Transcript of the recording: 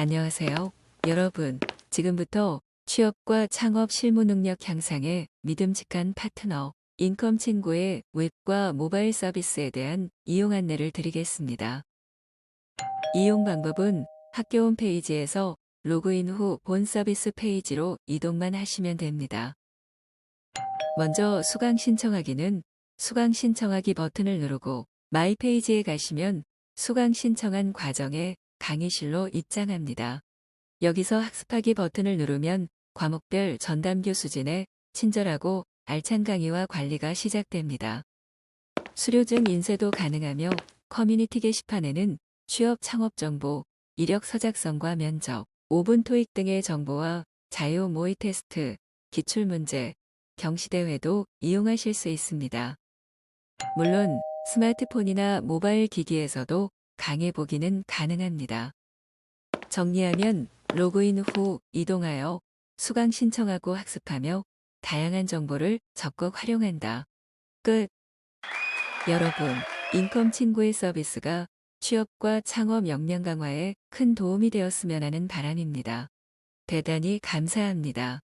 안녕하세요. 여러분, 지금부터 취업과 창업 실무 능력 향상에 믿음직한 파트너, 인컴 친구의 웹과 모바일 서비스에 대한 이용 안내를 드리겠습니다. 이용 방법은 학교 홈페이지에서 로그인 후 본 서비스 페이지로 이동만 하시면 됩니다. 먼저 수강 신청하기는 수강 신청하기 버튼을 누르고 마이 페이지에 가시면 수강 신청한 과정에 강의실로 입장합니다. 여기서 학습하기 버튼을 누르면 과목별 전담 교수진의 친절하고 알찬 강의와 관리가 시작됩니다. 수료증 인쇄도 가능하며 커뮤니티 게시판에는 취업 창업 정보, 이력 서작성과 면접, 5분 토익 등의 정보와 자유 모의 테스트, 기출 문제, 경시대회도 이용하실 수 있습니다. 물론 스마트폰이나 모바일 기기에서도 강의 보기는 가능합니다. 정리하면 로그인 후 이동하여 수강 신청하고 학습하며 다양한 정보를 적극 활용한다. 끝. 여러분, 인컴 친구의 서비스가 취업과 창업 역량 강화에 큰 도움이 되었으면 하는 바람입니다. 대단히 감사합니다.